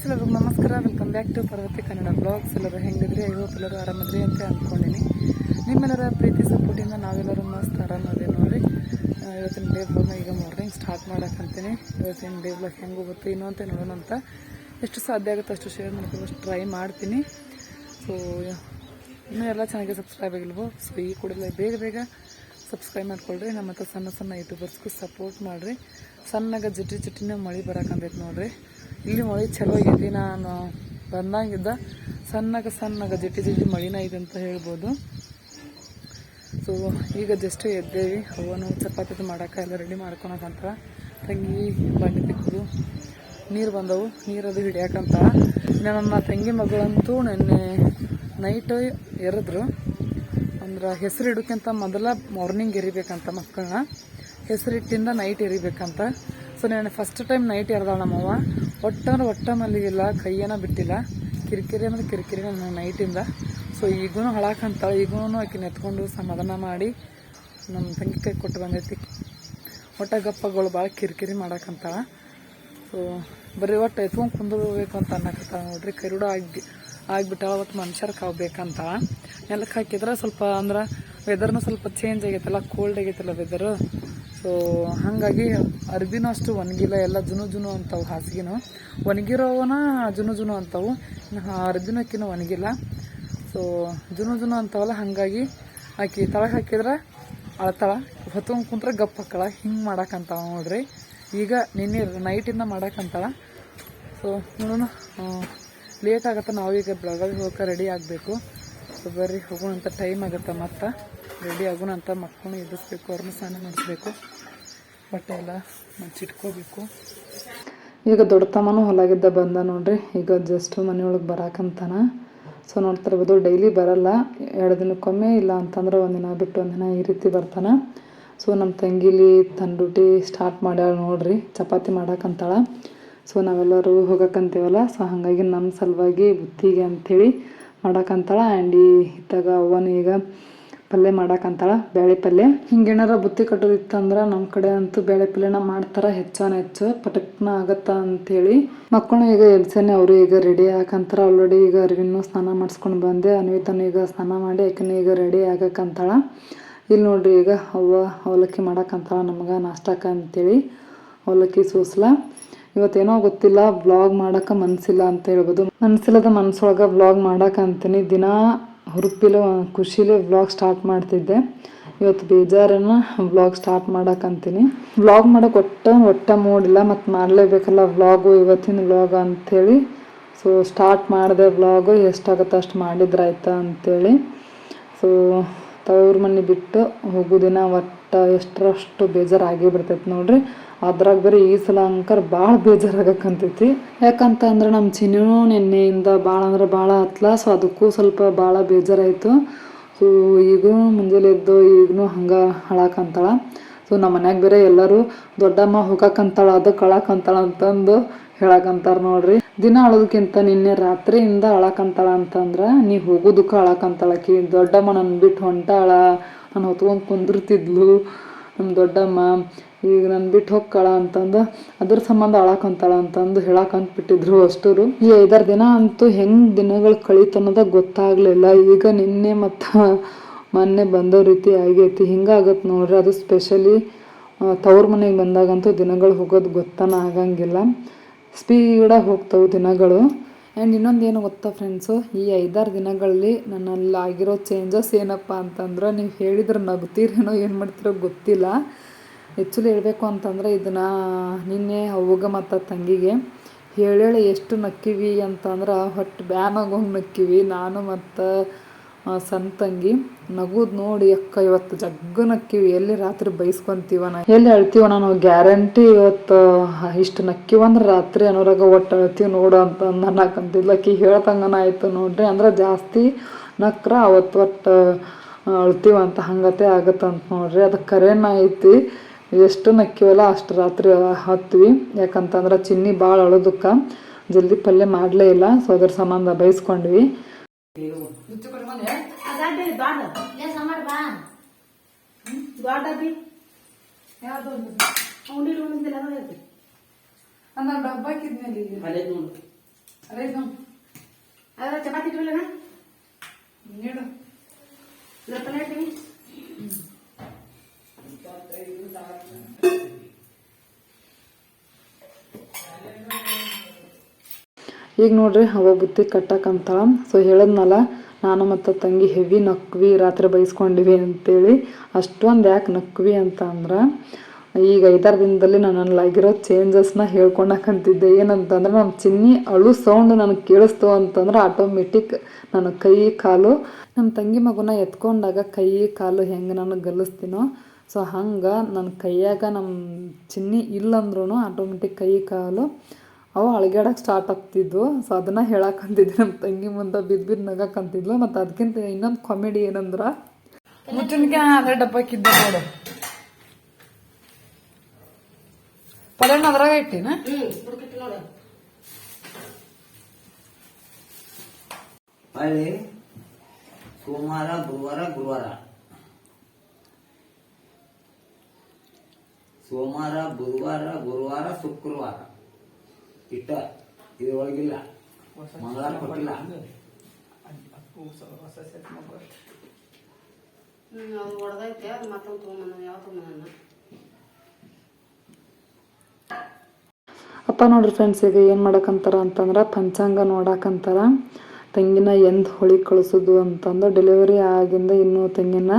Friends ಎಲ್ಲರಿಗೂ ನಮಸ್ಕಾರ. Welcome back to Parvathi Kannada blogs ಎಲ್ಲರೂ ಹೆಂಗಿದ್ರಿ? ಐವತ್ತು ಎಲ್ಲರು ಆರಾಮದ್ರಿ ಅಂತ ಅಂದ್ಕೊಂಡಿನಿ ನಿಮ್ಮೆಲ್ಲರ ಪ್ರೀತಿ ಸಪೋರ್ಟಿಂದ ನಾವೆಲ್ಲರೂ ಮಸ್ತ್ ಆರಾಮದೇ ನೋಡ್ರಿ. ಆ, ಇವತ್ತಿನ ಡೇ ಬ್ಲಾಗ್ನ ಈಗ ಮಾರ್ನಿಂಗ್ ಸ್ಟಾರ್ಟ್ ಮಾಡೋಕ್ಕಂತೀನಿ ಇವತ್ತಿನ ಡೇ ಬ್ಲಾಗ್ ಹೆಂಗೆ ಹೋಗುತ್ತೆ ಇನ್ನೂ ಅಂತ ನೋಡೋಣ ಅಂತ. ಎಷ್ಟು ಸಾಧ್ಯ ಆಗುತ್ತೆ ಅಷ್ಟು ಶೇರ್ ಮಾಡ್ಕೊಂಡು ಟ್ರೈ ಮಾಡ್ತೀನಿ. ಸೊ ಇನ್ನೂ ಎಲ್ಲ ಚೆನ್ನಾಗಿ ಸಬ್ಸ್ಕ್ರೈಬ್ ಆಗಿಲ್ವೋ ಸೊ ಈ ಕೂಡಲೇ ಬೇಗ ಬೇಗ ಸಬ್ಸ್ಕ್ರೈಬ್ ಮಾಡ್ಕೊಳ್ರಿ. ನಮ್ಮ ಹತ್ರ ಸಣ್ಣ ಸಣ್ಣ ಯೂಟ್ಯೂಬರ್ಸ್ಗೂ ಸಪೋರ್ಟ್ ಮಾಡಿರಿ. ಸಣ್ಣಗೆ ಜಿಟ್ಟಿ ಜಿಟ್ಟಿನ ಮಳೆ ಬರಕಂತೈತೆ ನೋಡ್ರಿ. ಇಲ್ಲಿ ಮಳೆ ಚಲೋ ಆಗೈತಿ, ನಾನು ಬಂದಾಗಿದ್ದ ಸಣ್ಣಗ ಸಣ್ಣಗ ಜಿಟಿ ಜಿಟಿ ಮಳಿನ ಐತೆ ಅಂತ ಹೇಳ್ಬೋದು. ಸೊ ಈಗ ಜಸ್ಟ್ ಎದ್ದೇವಿ ಅವನು ಚಪಾತಿ ಮಾಡಕ್ಕೆ ಎಲ್ಲ ರೆಡಿ ಮಾಡ್ಕೊಳಕಂತ ತಂಗಿ ಬಂಡಿ ತಿಕ್ಕಿದ್ವು ನೀರು ಬಂದವು ನೀರದು ಹಿಡಿಯಾಕಂತ. ನನ್ನ ತಂಗಿ ಮಗಳಂತೂ ನೆನ್ನೆ ನೈಟ್ ಎರೆದ್ರು. ಅಂದ್ರೆ ಹೆಸರು ಮೊದಲ ಮಾರ್ನಿಂಗ್ ಎರಿಬೇಕಂತ ಮಕ್ಕಳನ್ನ ಹೆಸರಿಟ್ಟಿಂದ ನೈಟ್ ಎರಿಬೇಕಂತ. ಸೊ ನಾನು ಫಸ್ಟ್ ಟೈಮ್ ನೈಟ್ ಎರೆದಾಳ ನಮ್ಮವ್ವ. ಒಟ್ಟಂದ್ರೆ ಒಟ್ಟ ಮಲ್ಲಿಗಿಲ್ಲ ಕೈಯೇನ ಬಿಟ್ಟಿಲ್ಲ. ಕಿರಿಕಿರಿ ಅಂದ್ರೆ ಕಿರಿಕಿರಿ ನನ್ನ ನೈಟಿಂದ. ಸೊ ಈಗೂ ಹಳಾಕಂತಾಳೆ. ಈಗೂ ಆಕಿನ ಎತ್ಕೊಂಡು ಸಮಾಧಾನ ಮಾಡಿ ನಮ್ಮ ತಂಗಿ ಕೈ ಕೊಟ್ಟು ಬಂದೈತಿ. ಒಟ್ಟ ಗಪ್ಪಗಳು ಭಾಳ ಕಿರಿಕಿರಿ ಮಾಡಕ್ಕಂತಾಳ ಸೊ ಬರೀ ಒಟ್ಟು ಎತ್ಕೊಂಡು ಕುಂದಬೇಕು ಅಂತ ಅನ್ನಕತ್ತ ನೋಡ್ರಿ. ಕರುಡ ಆಗಿ, ಆಗಿಬಿಟ್ಟಾಳ ಅವತ್ತು ಮನುಷ್ಯರ ಕಾವು ನೆಲಕ್ಕೆ ಹಾಕಿದ್ರೆ ಸ್ವಲ್ಪ ಅಂದ್ರೆ ವೆದರ್ನು ಸ್ವಲ್ಪ ಚೇಂಜ್ ಆಗೈತಲ್ಲ ಕೋಲ್ಡ್ ಆಗೈತಲ್ಲ ವೆದರು ಸೊ ಹಾಗಾಗಿ ಅರ್ಬಿನೂ ಅಷ್ಟು ಒಣಗಿಲ್ಲ. ಎಲ್ಲ ಜುನು ಜುನು ಅಂತಾವು ಹಾಸಿಗೆನೂ. ಒಣಗಿರೋವನ ಜುನು ಜುನು ಅಂತಾವು. ಇನ್ನು ಅರ್ಬಿನೂ ಅಕ್ಕಿನೂ ಒಣಗಿಲ್ಲ. ಸೊ ಜುನು ಜುನು ಅಂತಾವಲ್ಲ, ಹಾಗಾಗಿ ಆಕೆ ತಳಗೆ ಹಾಕಿದ್ರೆ ಅಳ್ತಾಳ. ಹೊತ್ಕೊಂಡು ಕುಂತ್ರೆ ಗಪ್ಪ ಹಾಕಳ ಹಿಂಗೆ ಮಾಡಕ್ಕಂತಾವ ನೋಡ್ರಿ. ಈಗ ನಿನ್ನೆ ನೈಟಿಂದ ಮಾಡಕ್ಕಂತಾಳ ಸೊ ನೋಡೋಣ. ಲೇಟ್ ಆಗತ್ತೆ. ನಾವೀಗ ಬೆಳಗಾವಿ ಹೋಗಕ್ಕೆ ರೆಡಿ ಆಗಬೇಕು. ಸೊ ಬರ್ರಿ, ಹೋಗೋಣ ಟೈಮ್ ಆಗುತ್ತೆ ಮತ್ತೆ. ರೆಡಿ ಆಗೋಣ ಅಂತ ಮಕ್ಕಳನ್ನ ಎದುರಿಸ್ಬೇಕು, ಅವ್ರನ್ನ ಸ್ನಾನ ಮಾಡಿಸ್ಬೇಕು. ಬಟ್ಟೆ ಎಲ್ಲ ಮಚ್ಚಿಟ್ಕೋಬೇಕು ಈಗ ದೊಡ್ಡ ತಮ್ಮನೂ ಹೊಲಾಗಿದ್ದ ಬಂದ ನೋಡ್ರಿ, ಈಗ ಜಸ್ಟ್ ಮನೆಯೊಳಗೆ ಬರಾಕಂತಾನ. ಸೊ ನೋಡ್ತಾ ಇರ್ಬೋದು ಡೈಲಿ ಬರಲ್ಲ. ಎರಡು ದಿನಕ್ಕೊಮ್ಮೆ ಇಲ್ಲ ಅಂತಂದ್ರೆ ಒಂದಿನ ಬಿಟ್ಟು ಒಂದಿನ ಈ ರೀತಿ ಬರ್ತಾನೆ. ಸೊ ನಮ್ಮ ತಂಗಿಲಿ ತನ್ನ ಡ್ಯೂಟಿ ಸ್ಟಾರ್ಟ್ ಮಾಡ್ಯಾಳ ನೋಡ್ರಿ, ಚಪಾತಿ ಮಾಡಾಕಂತಾಳ. ಸೊ ನಾವೆಲ್ಲರೂ ಹೋಗಕ್ಕಂತೀವಲ್ಲ ಸೊ ಹಾಗಾಗಿ ನಮ್ಮ ಸಲುವಾಗಿ ಬುತ್ತಿಗೆ ಅಂಥೇಳಿ ಮಾಡಾಕಂತಾಳ. ಆ್ಯಂಡ್ ಈ ಇತ್ತಾಗ ಅವನು ಈಗ ಪಲ್ಯ ಮಾಡಕ್ಕಂತಾಳ ಬೇಳೆ ಪಲ್ಯ. ಹಿಂಗೇನಾರ ಬುತ್ತಿ ಕಟ್ಟೋದಿತ್ತಂದ್ರೆ ನಮ್ಮ ಕಡೆ ಅಂತೂ ಬೇಳೆ ಪಲ್ಲೆನ ಮಾಡ್ತಾರ, ಹೆಚ್ಚಾನ ಹೆಚ್ಚು, ಪಟಕ್ನ ಆಗತ್ತ ಅಂತೇಳಿ. ಮಕ್ಕಳು ಈಗ ಎಲ್ಸೆನೆ ಅವರು ಈಗ ರೆಡಿ ಆಗಂತಾರ ಆಲ್ರೆಡಿ ಈಗ ಅರಿವಿನೂ ಸ್ನಾನ ಮಾಡಿಸ್ಕೊಂಡು ಬಂದೆ, ಅನ್ವಿತನು ಈಗ ಸ್ನಾನ ಮಾಡಿ ಯಾಕೆನ ಈಗ ರೆಡಿ ಆಗಕ್ಕಂತಾಳ ಇಲ್ಲಿ ನೋಡ್ರಿ ಈಗ ಅವ್ವ ಅವಲಕ್ಕಿ ಮಾಡಕ್ಕಂತಾಳ ನಮ್ಗೆ ನಾಷ್ಟಕ್ಕ ಅಂತೇಳಿ, ಅವಲಕ್ಕಿ ಸೂಸ್ಲ. ಇವತ್ತೇನೋ ಗೊತ್ತಿಲ್ಲ ಬ್ಲಾಗ್ ಮಾಡಕ್ಕೆ ಮನ್ಸಿಲ್ಲ ಅಂತ ಹೇಳ್ಬೋದು. ಮನ್ಸಿಲ್ಲದ ಮನ್ಸೊಳಗೆ ಬ್ಲಾಗ್ ಮಾಡಕ್ಕೆ ಅಂತೀನಿ ದಿನ ಹುರುಪಿಲ ಖುಷಿಲೇ ವ್ಲಾಗ್ ಸ್ಟಾರ್ಟ್ ಮಾಡ್ತಿದ್ದೆ. ಇವತ್ತು ಬೇಜಾರನ್ನ ವ್ಲಾಗ್ ಸ್ಟಾರ್ಟ್ ಮಾಡಕ್ಕಂತೀನಿ ವ್ಲಾಗ್ ಮಾಡೋಕೆ ಒಟ್ಟ ಒಟ್ಟ ಮೂಡಿಲ್ಲ ಮತ್ತು ಮಾಡಲೇಬೇಕಲ್ಲ ವ್ಲಾಗು ಇವತ್ತಿನ ವ್ಲಾಗ್ ಅಂಥೇಳಿ ಸೊ ಸ್ಟಾರ್ಟ್ ಮಾಡಿದೆ ವ್ಲಾಗು ಎಷ್ಟಾಗುತ್ತೆ ಅಷ್ಟು ಮಾಡಿದ್ರಾಯ್ತಾ ಅಂಥೇಳಿ ಸೊ ತವ್ರ ಮನೆ ಬಿಟ್ಟು ಹೋಗೋದಿನ ಒಟ್ಟು ಎಷ್ಟರಷ್ಟು ಬೇಜಾರಾಗಿ ಬಿಡ್ತೈತೆ ನೋಡ್ರಿ. ಅದ್ರಾಗ ಬೇರೆ ಈ ಸಲ ಅಂಕರ್ ಭಾಳ ಬೇಜಾರಾಗಕ್ಕಂತೈತಿ ಯಾಕಂತ ಅಂದ್ರೆ ನಮ್ಮ ಚಿನ್ನೂ ನಿನ್ನೆಯಿಂದ ಭಾಳ ಅಂದ್ರೆ ಭಾಳ ಹತ್ಲ ಸೊ ಅದಕ್ಕೂ ಸ್ವಲ್ಪ ಭಾಳ ಬೇಜಾರಾಯಿತು. ಸೊ ಈಗೂ ಮುಂಜಾನೆ ಎದ್ದು ಈಗೂ ಹಂಗೆ ಹಳಾಕಂತಾಳ. ಸೊ ನಮ್ಮ ಮನ್ಯಾಗ ಬೇರೆ ಎಲ್ಲರೂ, ದೊಡ್ಡಮ್ಮ ಹೋಗಕ್ಕಂತಾಳ ಅದಕ್ಕೆ ಕಳಕಂತಾಳ ಅಂತಂದು ಹೇಳಕಂತಾರ ನೋಡ್ರಿ. ದಿನ ಅಳೋದಕ್ಕಿಂತ ನಿನ್ನೆ ರಾತ್ರಿಯಿಂದ ಅಳಕಂತಾಳ ಅಂತಂದ್ರೆ, ನೀ ಹೋಗೋದಕ್ಕೆ ಅಳಕಂತಾಳಕಿ ದೊಡ್ಡಮ್ಮ ನನ್ನ ಬಿಟ್ಟು ಹೊಂಟಾಳ. ನಾನು ಹೊತ್ಕೊಂಡು ಕುಂದಿರ್ತಿದ್ಲು. ನಮ್ಮ ದೊಡ್ಡಮ್ಮ ಈಗ ನನ್ನ ಬಿಟ್ಟು ಹೋಗ್ಕಳ ಅಂತಂದು, ಅದ್ರ ಸಂಬಂಧ ಅಳಕಂತಾಳ ಅಂತಂದು ಹೇಳಕಂತ ಬಿಟ್ಟಿದ್ರು ಅಷ್ಟರು. ಈ ಐದಾರು ದಿನ ಅಂತೂ ಹೆಂಗ್ ದಿನಗಳು ಕಳೀತು ಅನ್ನೋದ ಗೊತ್ತಾಗ್ಲಿಲ್ಲ. ಈಗ ನಿನ್ನೆ ಮತ್ತು ಮೊನ್ನೆ ಬಂದೋ ರೀತಿ ಆಗೈತಿ. ಹಿಂಗಾಗತ್ತೆ ನೋಡ್ರಿ, ಅದು ಸ್ಪೆಷಲಿ ತವ್ರ ಮನೆಗೆ ಬಂದಾಗಂತೂ ದಿನಗಳು ಹೋಗೋದು ಗೊತ್ತಾನ ಆಗಂಗಿಲ್ಲ. ಸ್ಪೀಡಾಗಿ ಹೋಗ್ತಾವೆ ದಿನಗಳು. ಆ್ಯಂಡ್ ಇನ್ನೊಂದು ಏನು ಗೊತ್ತಾ ಫ್ರೆಂಡ್ಸು ಈ ಐದಾರು ದಿನಗಳಲ್ಲಿ ನನ್ನಲ್ಲಿ ಆಗಿರೋ ಚೇಂಜಸ್ ಏನಪ್ಪ ಅಂತಂದ್ರೆ, ನೀವು ಹೇಳಿದ್ರೆ ನಗ್ತೀರೇನೋ ಏನು ಮಾಡ್ತಿರೋ ಗೊತ್ತಿಲ್ಲ. ಆ್ಯಕ್ಚುಲಿ ಹೇಳಬೇಕು ಅಂತಂದರೆ ಇದನ್ನು ನಿನ್ನೆ ಅವ್ವಗ ಮತ್ತು ತಂಗಿಗೆ ಹೇಳೇಳಿ ಎಷ್ಟು ನಕ್ಕಿವಿ ಅಂತಂದ್ರೆ ಹೊಟ್ಟು ಬ್ಯಾನಾಗ ಆಗೋಂಗೆ ನಕ್ಕಿವಿ. ನಾನು ಮತ್ತು ಸಣ್ಣ ತಂಗಿ ನಗುದು ನೋಡಿ ಅಕ್ಕ ಇವತ್ತು ಜಗ್ಗ ನಕ್ಕಿವಿ. ಎಲ್ಲಿ ರಾತ್ರಿ ಬೈಸ್ಕೊಂತೀವ ನಾ? ಎಲ್ಲಿ ಅಳ್ತೀವ ನಾನು? ಗ್ಯಾರಂಟಿ ಇವತ್ತು ಇಷ್ಟು ನಕ್ಕಿವಂದ್ರೆ ರಾತ್ರಿ ಅನ್ನೋರಾಗ ಒಟ್ಟು ಅಳ್ತೀವಿ ನೋಡು ಅಂತ ಅನ್ನಕಂತಿದ್ಲ. ಅಕ್ಕಿ ಹೇಳ್ತಂಗನ ಆಯ್ತು ನೋಡ್ರಿ. ಅಂದ್ರೆ ಜಾಸ್ತಿ ನಕ್ರ ಅವತ್ತು ಒಟ್ಟು ಅಳ್ತೀವಂತ ಹಂಗತೆ ಆಗತ್ತಂತ ನೋಡ್ರಿ. ಅದು ಕರೆನ ಐತಿ. ಎಷ್ಟು ನಕ್ಕಿವಲ್ಲ ಅಷ್ಟು ರಾತ್ರಿ ಹತ್ವಿ ಯಾಕಂತಂದ್ರೆ ಚಿನ್ನಿ ಭಾಳ ಅಳೋದಕ್ಕೆ. ಜಲ್ದಿ ಪಲ್ಯ ಮಾಡಲೇ ಇಲ್ಲ. ಸೊ ಅದ್ರ ಸಂಬಂಧ ಬೈಸ್ಕೊಂಡ್ವಿ. ಅದಾಡಿ ಈಗ ನೋಡ್ರಿ ಅವ ಬುತ್ತಿ ಕಟ್ಟಕ್ಕಂತಾಳ ಸೊ ಹೇಳದ್ನಲ್ಲ, ನಾನು ಮತ್ತು ತಂಗಿ ಹೆವಿ ನಕ್ವಿ ರಾತ್ರಿ ಬೈಸ್ಕೊಂಡಿವಿ ಅಂತೇಳಿ. ಅಷ್ಟೊಂದು ಯಾಕೆ ನಕ್ವಿ ಅಂತ ಅಂದ್ರೆ, ಈಗ ಐದಾರು ದಿನದಲ್ಲಿ ನಾನು ಆಗಿರೋ ಚೇಂಜಸ್ನ ಹೇಳ್ಕೊಳಕಂತಿದ್ದೆ ಏನಂತಂದ್ರೆ ನಮ್ಮ ಚಿನ್ನಿ ಅಳು ಸೌಂಡ್ ನನಗೆ ಕೇಳಿಸ್ತು ಅಂತಂದ್ರೆ ಆಟೋಮೆಟಿಕ್ ನನ್ನ ಕೈ ಕಾಲು ನಮ್ಮ ತಂಗಿ ಮಗುನ ಎತ್ಕೊಂಡಾಗ ಕೈ ಕಾಲು ಹೆಂಗೆ ನಾನು ಗಲಿಸ್ತೀನೋ ಸೊ ಹಂಗೆ ನನ್ನ ಕೈಯಾಗ ನಮ್ಮ ಚಿನ್ನಿ ಇಲ್ಲಂದ್ರೂ ಆಟೋಮೆಟಿಕ್ ಕೈ ಕಾಲು ಅವು ಅಳ್ಗ್ಯಾಡಕ್ಕೆ ಸ್ಟಾರ್ಟ್ ಆಗ್ತಿದ್ವು. ಸೊ ಅದನ್ನ ಹೇಳಕ್ಕಂತಿದ್ದೆ ನಮ್ಮ ತಂಗಿ ಮುಂದೆ ಬಿದ್ದು ಬಿದ್ದು ನಗಕ್ಕಂತಿದ್ಲು ಮತ್ತು ಅದಕ್ಕಿಂತ ಇನ್ನೊಂದು ಕಾಮಿಡಿ ಏನಂದ್ರೆ? ಮುಚ್ಚಿನ್ಕಾಯ ಅದೇ ಡಬ್ಬಕ್ಕಿದ್ದ ನೋಡು. ಪಲ್ಯನ ಅದ್ರಾಗ ಇಟ್ಟಿನ? ಹೊಳ್ಳಿ ಸೋಮವಾರ ಗುರುವಾರ ಗುರುವಾರ. ಸೋಮವಾರ ಬುಧವಾರ ಗುರುವಾರ ಶುಕ್ರವಾರ. ಇಟ್ಟ ಇದ್ರೊಳಗಿಲ್ಲ ಮಂಗಳ ಕೊಟ್ಟಿಲ್ಲ. ಹ್ಮ್ ಅದು ಹೊಡೆದೈತೆ ಅದು ಮತ್ತೊಂದು ತೊಗೊಂಬಂದ ಯಾವ ತೊಗೊಂಬಂದ ಅಪ್ಪ ನೋಡ್ರಿ ಫ್ರೆಂಡ್ಸ್ ಈಗ ಏನು ಮಾಡಕಂತಾರ ಅಂತಂದ್ರೆ ಪಂಚಾಂಗ ನೋಡಕಂತಾರ. ತೆಂಗಿನ ಎಂದ್ ಹೊಳಿ ಕಳಿಸುದು ಅಂತಂದು ಡೆಲಿವರಿ ಆಗಿಂದ ಇನ್ನೂ ತಂಗಿನ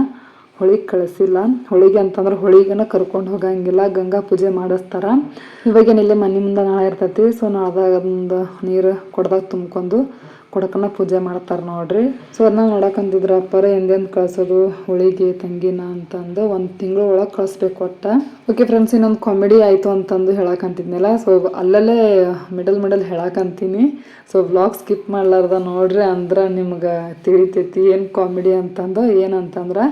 ಹೊಳಿಗೆ ಕಳಿಸಿಲ್ಲ. ಹೊಳಿಗೆ ಅಂತಂದ್ರೆ ಹೊಳಿಗೆನ ಕರ್ಕೊಂಡು ಹೋಗಂಗಿಲ್ಲ, ಗಂಗಾ ಪೂಜೆ ಮಾಡಿಸ್ತಾರ. ಇವಾಗೇನಿಲ್ಲ ಮನೆ ಮುಂದೆ ನಾಳೆ ಇರ್ತೈತಿ ಸೊ ಒಂದು ನೀರು ಕೊಡ್ದಾಗ ತುಂಬ್ಕೊಂಡು ಕೊಡಕನ ಪೂಜೆ ಮಾಡ್ತಾರೆ ನೋಡ್ರಿ. ಸೊ ಅದನ್ನ ನೋಡಕಂತಿದ್ರ ಅಪ್ಪರ ಎಂದೆಂದು ಕಳ್ಸೋದು ಹೋಳಿಗೆ, ತಂಗಿನ ಅಂತಂದು ಒಂದು ತಿಂಗಳ ಒಳಗೆ ಕಳಿಸ್ಬೇಕು ಒಟ್ಟ. ಓಕೆ ಫ್ರೆಂಡ್ಸ್ ಇನ್ನೊಂದು ಕಾಮಿಡಿ ಆಯಿತು ಅಂತಂದು ಹೇಳಕಂತಿದ್ನಲ್ಲ ಸೊ ಅಲ್ಲಲ್ಲೇ ಮಿಡಲ್ ಮಿಡಲ್ ಹೇಳಕಂತೀನಿ. ಸೊ ವ್ಲಾಗ್ ಸ್ಕಿಪ್ ಮಾಡ್ಲಾರ್ದ ನೋಡ್ರಿ ಅಂದ್ರೆ ನಿಮ್ಗೆ ತಿಳಿತೈತಿ ಏನು ಕಾಮಿಡಿ ಅಂತಂದು ಏನಂತಂದ್ರೆ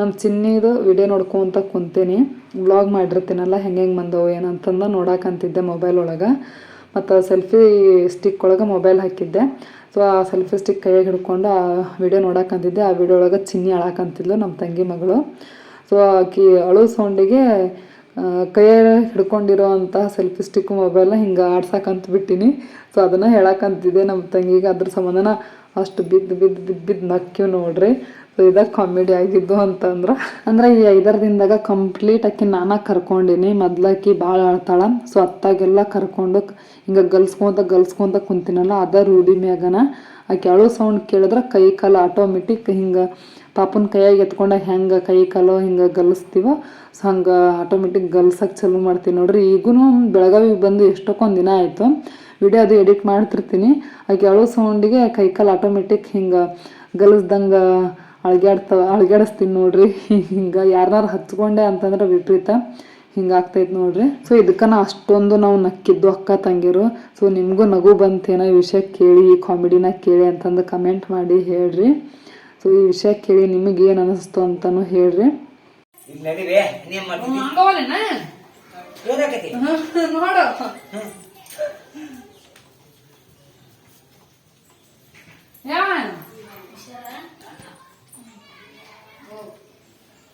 ನಮ್ಮ ಚಿನ್ನಿದು ವಿಡಿಯೋ ನೋಡ್ಕೊಂತ ಕುಂತೀನಿ. ವ್ಲಾಗ್ ಮಾಡಿರ್ತೀನಲ್ಲ, ಹೆಂಗೆ ಹೆಂಗೆ ಬಂದವು, ಏನಂತಂದು ನೋಡಕಂತಿದ್ದೆ ಮೊಬೈಲ್ ಒಳಗೆ. ಮತ್ತು ಸೆಲ್ಫಿ ಸ್ಟಿಕ್ ಒಳಗೆ ಮೊಬೈಲ್ ಹಾಕಿದ್ದೆ. ಸೊ ಆ ಸೆಲ್ಫಿ ಸ್ಟಿಕ್ ಕೈಯಾಗಿ ಹಿಡ್ಕೊಂಡು ಆ ವಿಡಿಯೋ ನೋಡಕ್ಕಂತಿದ್ದೆ ಆ ವಿಡಿಯೋ ಒಳಗೆ ಚಿನ್ನಿ ಅಳಾಕಂತಿದ್ಲು ನಮ್ಮ ತಂಗಿ ಮಗಳು. ಸೊ ಆಕಿ ಅಳು ಸೌಂಡಿಗೆ ಕೈಯಲ್ಲಿ ಹಿಡ್ಕೊಂಡಿರೋ ಸೆಲ್ಫಿ ಸ್ಟಿಕ್ ಮೊಬೈಲ್ನ ಹಿಂಗೆ ಆಡ್ಸಾಕಂತ ಬಿಟ್ಟಿನಿ. ಸೊ ಅದನ್ನು ಹೇಳಕ್ಕಂತಿದ್ದೆ ನಮ್ಮ ತಂಗಿಗೆ. ಅದ್ರ ಸಂಬಂಧನ ಅಷ್ಟು ಬಿದ್ದು ಬಿದ್ದು ಬಿದ್ದು ಬಿದ್ದು ನಕ್ಕಿವ್ ನೋಡ್ರಿ. ಸೊ ಇದಾಗ ಕಾಮಿಡಿ ಆಗಿದ್ದು ಅಂತಂದ್ರೆ. ಅಂದ್ರೆ ಈ ಐದಾರು ದಿನದಾಗ ಕಂಪ್ಲೀಟ್ ಆಕಿ ನಾನ ಕರ್ಕೊಂಡಿನಿ. ಮೊದ್ಲಾಕಿ ಭಾಳ ಆಳ್ತಾಳ. ಸೊ ಅತ್ತಾಗೆಲ್ಲ ಕರ್ಕೊಂಡು ಹಿಂಗೆ ಗಲ್ಸ್ಕೊಂತ ಗಲ್ಸ್ಕೊಂತ ಕುಂತಿನಲ್ಲ, ಅದ ರೂಢಿ ಮ್ಯಾಗನ. ಆ ಅಳು ಸೌಂಡ್ ಕೇಳಿದ್ರೆ ಕೈ ಕಾಲು ಆಟೋಮೆಟಿಕ್ ಹಿಂಗೆ ಪಾಪನ ಕೈಯಾಗಿ ಎತ್ಕೊಂಡಾಗ ಹೆಂಗೆ ಕೈ ಕಾಲು ಹಿಂಗೆ ಗಲಿಸ್ತೀವೋ ಸೊ ಹಂಗೆ ಆಟೋಮೆಟಿಕ್ ಗಲ್ಸಕ್ಕೆ ಚಲು ಮಾಡ್ತೀನಿ ನೋಡ್ರಿ. ಈಗೂ ಬೆಳಗಾವಿಗೆ ಬಂದು ಎಷ್ಟೊಕ್ಕೊಂದು ದಿನ ಆಯಿತು. ವಿಡಿಯೋ ಅದು ಎಡಿಟ್ ಮಾಡ್ತಿರ್ತೀನಿ. ಆ ಅಳು ಸೌಂಡಿಗೆ ಕೈ ಕಾಲು ಆಟೋಮೆಟಿಕ್ ಹಿಂಗೆ ಗಲಿಸ್ದಂಗೆ ಅಳ್ಗ್ಯಾಡ್ತಾವ ಅಳ್ಗ್ಯಾಡಿಸ್ತೀನಿ ನೋಡ್ರಿ. ಹಿಂಗೆ ಯಾರನ್ನಾರು ಹಚ್ಕೊಂಡೆ ಅಂತಂದ್ರೆ ವಿಪರೀತ ಹಿಂಗೆ ಆಗ್ತೈತೆ ನೋಡ್ರಿ. ಸೊ ಇದಕ್ಕೆ ನಾ ಅಷ್ಟೊಂದು ನಾವು ನಕ್ಕಿದ್ದು ಅಕ್ಕ ತಂಗಿರು. ಸೊ ನಿಮಗೂ ನಗು ಬಂತೇನ ಈ ವಿಷಯ ಕೇಳಿ ಈ ಕಾಮಿಡಿನ ಕೇಳಿ ಅಂತಂದು ಕಮೆಂಟ್ ಮಾಡಿ ಹೇಳ್ರಿ. ಸೊ ಈ ವಿಷಯ ಕೇಳಿ ನಿಮಗೆ ಏನು ಅನಿಸ್ತು ಅಂತಲೂ ಹೇಳ್ರಿ. ನೋಡು.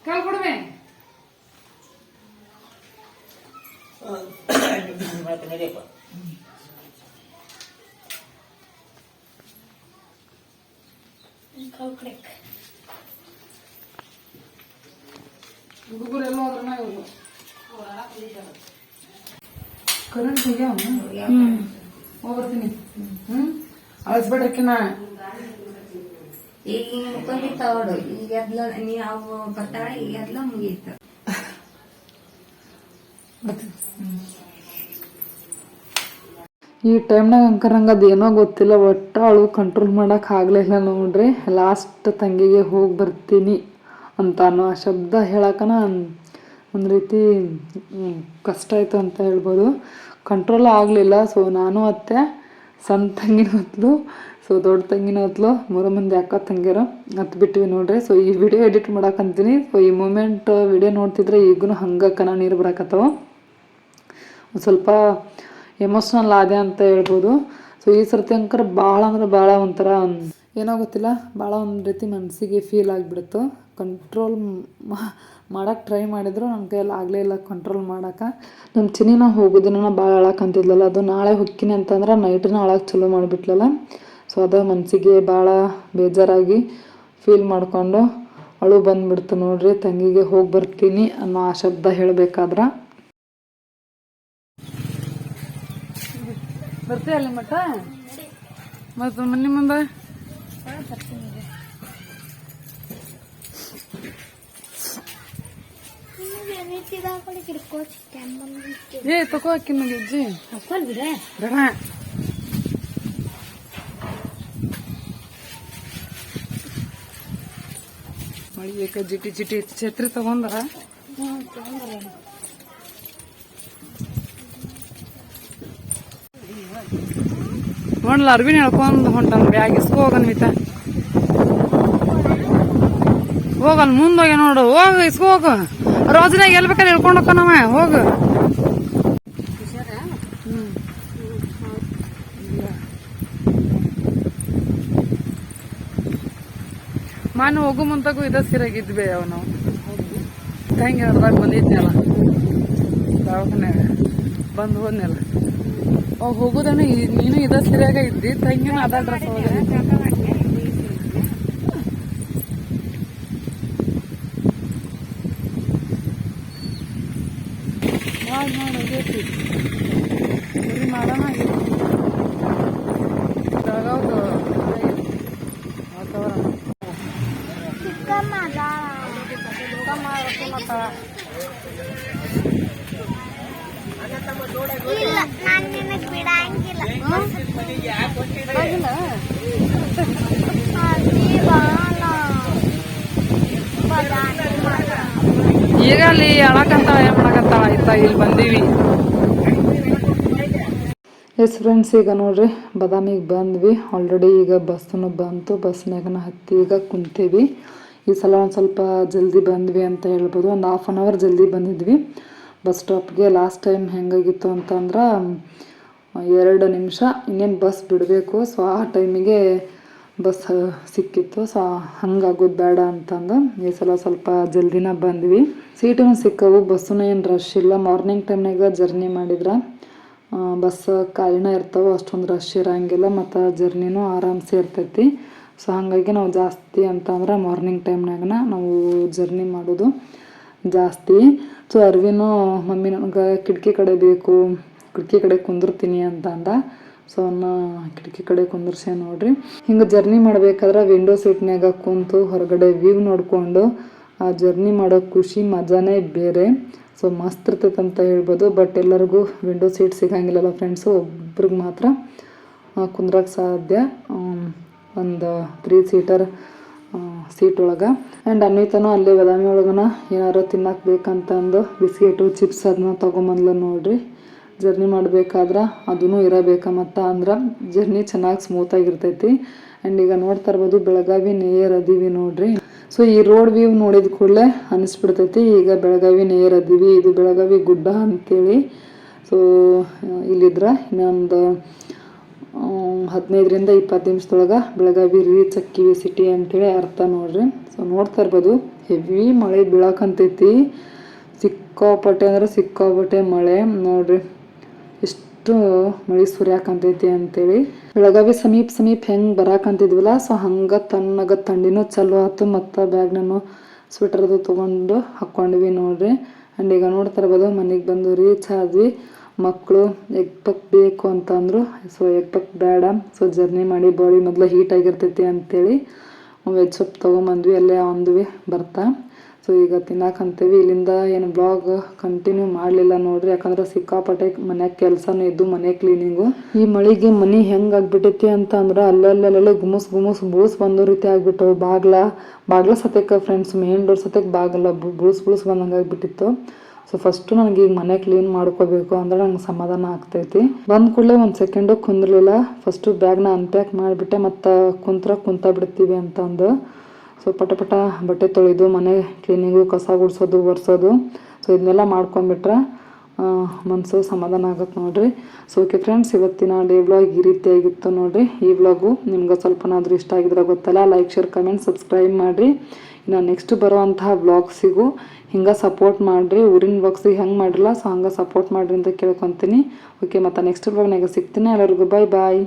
ಕಾಲ್ ಕೊಡುವೆ ಮತ್ತೆ ನಡಿಯಪ್ಪ ಹುಡುಗರು ಎಲ್ಲ ಹೋದ್ರನ ಇವ್ರು ಕರೆಂಟ್ ಹೋಗ್ಯಾವ ಹೋಗ್ಬರ್ತೀನಿ ಈಗ ಮುಖಂಡಿರ್ತಾವಡು ಈಗ ನೀ ಈಗ ಎದ್ಲ ಈ ಟೈಮ್ನಾಗ ಅಂಕರ್ ನಂಗೆ ಅದೇನೋ ಗೊತ್ತಿಲ್ಲ, ಒಟ್ಟು ಅವಳು ಕಂಟ್ರೋಲ್ ಮಾಡಕ್ ಆಗ್ಲಿಲ್ಲ ನೋಡ್ರಿ. ಲಾಸ್ಟ್ ತಂಗಿಗೆ ಹೋಗಿ ಬರ್ತೀನಿ ಅಂತ ಅನ್ನೋ ಆ ಶಬ್ದ ಹೇಳಕನ ಒಂದು ರೀತಿ ಕಷ್ಟ ಆಯಿತು ಅಂತ ಹೇಳ್ಬೋದು. ಕಂಟ್ರೋಲ್ ಆಗಲಿಲ್ಲ ಸೊ ನಾನು ಅತ್ತೆ ಸಣ್ಣ ತಂಗಿನ ಸೊ ದೊಡ್ಡ ತಂಗಿನ ಹತ್ಲು ಮೂರು ಮಂದಿ ಅಕ್ಕ ತಂಗಿರು ಹತ್ತು ಬಿಟ್ಟಿವಿ ನೋಡ್ರಿ. ಸೊ ಈ ವಿಡಿಯೋ ಎಡಿಟ್ ಮಾಡಾಕಂತೀನಿ ಸೊ ಈ ಮೂಮೆಂಟ್ ವಿಡಿಯೋ ನೋಡ್ತಿದ್ರೆ ಈಗೂ ಹಂಗೆ ಕನ ನೀರು ಬರಾಕತ್ತವ. ಒಂದು ಸ್ವಲ್ಪ ಎಮೋಷ್ನಲ್ ಆದೆ ಅಂತ ಹೇಳ್ಬೋದು. ಸೊ ಈ ಸರ್ತಿ ಅಂಕರ್ ಭಾಳ ಅಂದ್ರೆ ಭಾಳ ಒಂಥರ ಏನೋ ಗೊತ್ತಿಲ್ಲ ಭಾಳ ಒಂದು ರೀತಿ ಮನಸ್ಸಿಗೆ ಫೀಲ್ ಆಗಿಬಿಡ್ತು. ಕಂಟ್ರೋಲ್ ಮಾಡೋಕ್ಕೆ ಟ್ರೈ ಮಾಡಿದ್ರು ನನ್ನ ಕೈಯಲ್ಲಿ ಆಗಲೇ ಇಲ್ಲ ಕಂಟ್ರೋಲ್ ಮಾಡೋಕೆ. ನಮ್ಮ ಚಿನ್ನಿನ ಹೋಗೋದಿನ ಭಾಳ ಅಳಕಂತಿದ್ಲಲ್ಲ ಅದು ನಾಳೆ ಹುಕ್ಕಿನಿ ಅಂತಂದ್ರೆ ನೈಟನ್ನ ಅಳಕ್ಕೆ ಚಲೋ ಮಾಡಿಬಿಟ್ಲಲ್ಲ. ಸೊ ಅದ ಮನಸ್ಸಿಗೆ ಭಾಳ ಬೇಜಾರಾಗಿ ಫೀಲ್ ಮಾಡಿಕೊಂಡು ಅಳು ಬಂದ್ಬಿಡ್ತು ನೋಡ್ರಿ ತಂಗಿಗೆ ಹೋಗಿ ಬರ್ತೀನಿ ಅನ್ನೋ ಆ ಶಬ್ದ ಹೇಳಬೇಕಾದ್ರೆ? ಬರ್ತೀಯ ಅಲ್ಲಿ ಮಟ್ಟ ಮತ್ತು ಮನೆ ಮುಂದೆ? ಏ ತಗೋ ನಂಗೆ ಅಜ್ಜಿ. ಬೇಡ. ಮಳಿ ಜಿಟಿ ಜಿಟಿ ಛತ್ರಿ ತಗೊಂಡರ? ನೋಡ್ಲ ಅರ್ಬಿನ ಹೇಳ್ಕೊಂಡ್ ಹೊಂಟನ್, ಬ್ಯಾಗ್ ಇಸ್ಕೊ ಹೋಗನ್ ಮಿತ. ಹೋಗಲ್ ಮುಂದೋಗಿ ನೋಡು, ಹೋಗ ಇಸ್ಕೋಗ ಹೋಗು. ರೋಜನಾಗ ಎಲ್ ಬೇಕಾದ್ರೆ ಹೇಳ್ಕೊಂಡು ಹೋಗ ಹೋಗು. ಮಾನು ಹೋಗು ಮುಂತಾಗೂ ಇದ ಸಿರಾಗಿದ್ವಿ ಅವನು. ಹೆಂಗೆ ಅರ್ದಾಗ ಬಂದಿದ್ನಲ್ಲ. ದವಾಖಾನ್ಯಾಗ ಬಂದು ಹೋದ್ನಲ್ಲ. ಅವ್ ಹೋಗುದಣ್ಣ ಈ- ನೀನು ಇದ ಸಿರಾಗ ಇದ್ದಿ, ತಂಗಿನ ಅದ ಡ್ರೆಸ್ ನೋಡಿ ಆಗೈತಿ ಸರಿ ಮಾಡೋಣ ಆಗೈತಿ ಬೆಳಗಾವ್ದು ವಾತಾವರಣ ಇಲ್ಲ ನಾನ್ ನಿನಗ್ ಬಿಡಂಗಿಲ್ಲ. ಈಗ ಅಲ್ಲಿ ಅಳಕಂತಾಳ ಏನು ಮಾಡಕಂತಾಳ ಆಯ್ತಾ ಇಲ್ಲಿ ಬಂದೀವಿ. ಎಸ್ ಫ್ರೆಂಡ್ಸ್ ಈಗ ನೋಡ್ರಿ ಬದಾಮಿಗೆ ಬಂದ್ವಿ. ಆಲ್ರೆಡಿ ಈಗ ಬಸ್ಸನ್ನು ಬಂತು. ಬಸ್ನಾಗನ ಹತ್ತಿ ಈಗ ಕುಂತೀವಿ. ಈ ಸಲ ಒಂದು ಸ್ವಲ್ಪ ಜಲ್ದಿ ಬಂದ್ವಿ ಅಂತ ಹೇಳ್ಬೋದು. ಒಂದು ಹಾಫ್ ಆನ್ ಅವರ್ ಜಲ್ದಿ ಬಂದಿದ್ವಿ. ಬಸ್ ಸ್ಟಾಪ್ಗೆ ಲಾಸ್ಟ್ ಟೈಮ್ ಹೆಂಗಾಗಿತ್ತು ಅಂತಂದ್ರೆ, ಎರಡು ನಿಮಿಷ ಇನ್ನೇನು ಬಸ್ ಬಿಡಬೇಕು. ಸೊ ಆ ಟೈಮಿಗೆ ಬಸ್ ಸಿಕ್ಕಿತ್ತು. ಸೊ ಹಂಗಾಗೋದು ಬೇಡ ಅಂತಂದು. ಈ ಸಲ ಸ್ವಲ್ಪ ಜಲ್ದಿನ ಬಂದ್ವಿ. ಸೀಟೂ ಸಿಕ್ಕವು ಬಸ್ಸೂ ಏನು ರಶ್ ಇಲ್ಲ. ಮಾರ್ನಿಂಗ್ ಟೈಮ್ನಾಗ ಜರ್ನಿ ಮಾಡಿದ್ರೆ. ಬಸ್ ಖಾಲಿನ ಇರ್ತಾವೆ, ಅಷ್ಟೊಂದು ರಶ್ ಇರೋಂಗಿಲ್ಲ, ಮತ್ತು ಜರ್ನಿನೂ ಆರಾಮ್ಸೆ ಇರ್ತೈತಿ. ಸೊ ಹಾಗಾಗಿ ನಾವು ಜಾಸ್ತಿ ಅಂತಂದ್ರೆ ಮಾರ್ನಿಂಗ್ ಟೈಮ್ನಾಗನ ನಾವು ಜರ್ನಿ ಮಾಡೋದು. ಜಾಸ್ತಿ. ಸೊ ಅರ್ವಿನೂ ಮಮ್ಮಿ ನನಗೆ ಕಿಟಕಿ ಕಡೆ ಬೇಕು, ಕಿಟಕಿ ಕಡೆ ಕುಂದಿರ್ತೀನಿ ಅಂತ ಅಂದ. ಸೊ ಅವನ್ನ ಕಿಟಕಿ ಕಡೆ ಕುಂದಿರ್ಸೆ ನೋಡ್ರಿ. ಹಿಂಗೆ ಜರ್ನಿ ಮಾಡ್ಬೇಕಾದ್ರೆ ವಿಂಡೋ ಸೀಟ್ನಾಗ ಕುಂತು ಹೊರಗಡೆ ವ್ಯೂ ನೋಡಿಕೊಂಡು, ಆ ಜರ್ನಿ ಮಾಡೋ ಖುಷಿ ಮಜಾನೇ ಬೇರೆ. ಸೊ ಮಸ್ತ್ ಇರ್ತೈತೆ ಅಂತ ಹೇಳ್ಬೋದು ಬಟ್ ಎಲ್ಲರಿಗೂ ವಿಂಡೋ ಸೀಟ್ ಸಿಗಂಗಿಲ್ಲಲ್ಲ ಫ್ರೆಂಡ್ಸು ಒಬ್ರಿಗೆ ಮಾತ್ರ ಕುಂದ್ರಕ್ಕೆ ಸಾಧ್ಯ. ಒಂದು ತ್ರೀ ಸೀಟರ್ ಸೀಟ್ ಒಳಗೆ. ಆ್ಯಂಡ್ ಅನ್ವಿತನೂ ಅಲ್ಲೇ ಬದಾಮಿ ಒಳಗನ ಏನಾರು ತಿನ್ನಕ್ಕೆ ಬೇಕಂತಂದು ಬಿಸ್ಕೆಟು ಚಿಪ್ಸ್ ಅದನ್ನ ತೊಗೊಂಬಂದ್ಲ ನೋಡ್ರಿ. ಜರ್ನಿ ಮಾಡಬೇಕಾದ್ರೆ ಅದೂ ಇರಬೇಕು ಮತ್ತು ಅಂದ್ರೆ ಜರ್ನಿ ಚೆನ್ನಾಗಿ ಸ್ಮೂತಾಗಿರ್ತೈತಿ ಆ್ಯಂಡ್ ಈಗ ನೋಡ್ತಾ ಇರ್ಬೋದು ಬೆಳಗಾವಿ ನೇಯರ್ ಅದೀವಿ ನೋಡ್ರಿ. ಸೊ ಈ ರೋಡ್ ವ್ಯೂ ನೋಡಿದ ಕೂಡಲೇ ಅನಿಸ್ಬಿಡ್ತೈತಿ. ಈಗ ಬೆಳಗಾವಿ ನೇಯರ್ ಅದೀವಿ, ಇದು ಬೆಳಗಾವಿ ಗುಡ್ಡ ಅಂತೇಳಿ. ಸೊ ಇಲ್ಲಿದ್ರೆ ಇನ್ನೊಂದು ಹದಿನೈದರಿಂದ ಇಪ್ಪತ್ತು ನಿಮಿಷದೊಳಗೆ ಬೆಳಗಾವಿ ರೀಚ್ ಅಕ್ಕಿವಿ ಸಿಟಿ ಅಂತೇಳಿ ಅರ್ಥ ನೋಡ್ರಿ. ಸೊ ನೋಡ್ತಾ ಇರ್ಬೋದು ಹೆವಿ ಮಳೆ ಬೀಳಕಂತೈತಿ. ಸಿಕ್ಕಾಪಟ್ಟೆ ಅಂದ್ರೆ ಸಿಕ್ಕಾಪಟ್ಟೆ ಮಳೆ, ನೋಡ್ರಿ. ಎಷ್ಟು ಮಳೆ ಸುರಿಯಾಕಂತೈತಿ ಅಂತೇಳಿ. ಬೆಳಗಾವಿ ಸಮೀಪ ಸಮೀಪ ಹೆಂಗೆ ಬರಾಕಂತಿದ್ವಲ್ಲ ಸೊ ಹಂಗೆ ತಣ್ಣಗ ಥಂಡಿನೂ ಚಲೋ ಆಯ್ತು ಮತ್ತು ಬ್ಯಾಗ್ನೂ ಸ್ವೆಟರ್ದು ತೊಗೊಂಡು ಹಾಕ್ಕೊಂಡ್ವಿ ನೋಡ್ರಿ. ಆ್ಯಂಡ್ ಈಗ ನೋಡ್ತಾ ಇರ್ಬೋದು, ಮನೆಗೆ ಬಂದು ರೀಚ್ ಆದ್ವಿ. ಮಕ್ಕಳು ಎಗ್ ಪಕ್ ಬೇಕು ಅಂತಂದ್ರು. ಸೊ ಎಗ್ ಪಕ್ ಬೇಡ. ಸೊ ಜರ್ನಿ ಮಾಡಿ ಬಾಡಿ ಮೊದಲು ಹೀಟ್ ಆಗಿರ್ತೈತಿ ಅಂತೇಳಿ ವೆಜ್ ಸೊಪ್ಪು ತೊಗೊಂಬಂದ್ವಿ. ಅಲ್ಲೇ ಅಂದ್ವಿ ಬರ್ತಾ. ಸೊ ಈಗ ತಿನ್ನಕಂತೀವಿ ಇಲ್ಲಿಂದ ಏನು ಬ್ಲಾಗ್ ಕಂಟಿನ್ಯೂ ಮಾಡಲಿಲ್ಲ ನೋಡ್ರಿ. ಯಾಕಂದ್ರೆ ಸಿಕ್ಕಾಪಟ್ಟೆ ಮನೆ ಕೆಲಸನೂ ಇದ್ದು ಮನೆ ಕ್ಲೀನಿಂಗು ಈ ಮಳೆಗೆ ಮನೆ ಹೆಂಗೆ ಆಗ್ಬಿಟ್ಟೈತಿ ಅಂತ ಅಂದ್ರೆ ಅಲ್ಲಲ್ಲೆಲ್ಲ ಗುಮಸ್ ಗುಮಸ್ ಬೂಸ್ ಬಂದೋ ರೀತಿ ಆಗಿಬಿಟ್ಟವು. ಬಾಗ್ಲ ಬಾಗ್ಲ ಸತೆಕ ಫ್ರೆಂಡ್ಸ್ ಮೇನ್ ಡೋರ್ ಸತ್ಯಕ್ಕೆ ಬಾಗಲ್ಲ ಬೂಸ್ ಬೂಸ್ ಬಂದಂಗೆ ಆಗ್ಬಿಟ್ಟಿತ್ತು. ಸೊ ಫಸ್ಟು ನನಗೆ ಈಗ ಮನೆ ಕ್ಲೀನ್ ಮಾಡ್ಕೋಬೇಕು ಅಂದ್ರೆ ನಂಗೆ ಸಮಾಧಾನ ಆಗ್ತೈತಿ. ಬಂದ ಕೂಡಲೇ ಒಂದು ಸೆಕೆಂಡು ಕುಂದ್ರಲಿಲ್ಲ. ಫಸ್ಟು ಬ್ಯಾಗ್ನ ಅನ್ಪ್ಯಾಕ್ ಮಾಡಿಬಿಟ್ಟೆ, ಮತ್ತು ಕುಂತ್ರ ಕುಂತ ಬಿಡ್ತೀವಿ ಅಂತಂದು. ಸೊ ಪಟ ಪಟ ಬಟ್ಟೆ ತೊಳೆದು ಮನೆ ಕ್ಲೀನಿಂಗು ಕಸ ಗುಡಿಸೋದು, ಒರೆಸೋದು. ಸೊ ಇದನ್ನೆಲ್ಲ ಮಾಡ್ಕೊಂಬಿಟ್ರೆ ಮನಸ್ಸು ಸಮಾಧಾನ ಆಗುತ್ತೆ ನೋಡ್ರಿ. ಸೊ ಓಕೆ ಫ್ರೆಂಡ್ಸ್ ಇವತ್ತಿನ ಡೇ ವ್ಲಾಗ್ ಈ ರೀತಿಯಾಗಿತ್ತು ನೋಡ್ರಿ. ಈ ವ್ಲಾಗು ನಿಮ್ಗೆ ಸ್ವಲ್ಪನಾದರೂ ಇಷ್ಟ ಆಗಿದ್ರೆ ಗೊತ್ತಲ್ಲ ಲೈಕ್ ಶೇರ್ ಕಮೆಂಟ್ ಸಬ್ಸ್ಕ್ರೈಬ್ ಮಾಡಿರಿ. ಇನ್ನು ನೆಕ್ಸ್ಟ್ ಬರೋವಂತಹ ವ್ಲಾಗ್ಸಿಗೂ ಹಿಂಗೆ ಸಪೋರ್ಟ್ ಮಾಡಿರಿ, ಊರಿನ ವ್ಲಾಗ್ಸಿಗೆ ಹೆಂಗೆ ಮಾಡಿರಲ್ಲ ಸೊ ಹಂಗೆ ಸಪೋರ್ಟ್ ಮಾಡಿರಿ ಅಂತ ಕೇಳ್ಕೊತೀನಿ. ಓಕೆ ಮತ್ತು ನೆಕ್ಸ್ಟ್ ವ್ಲಾಗ್ನಾಗ ಸಿಗ್ತೀನಿ. ಎಲ್ಲರಿಗೂ ಬಾಯ್ ಬಾಯ್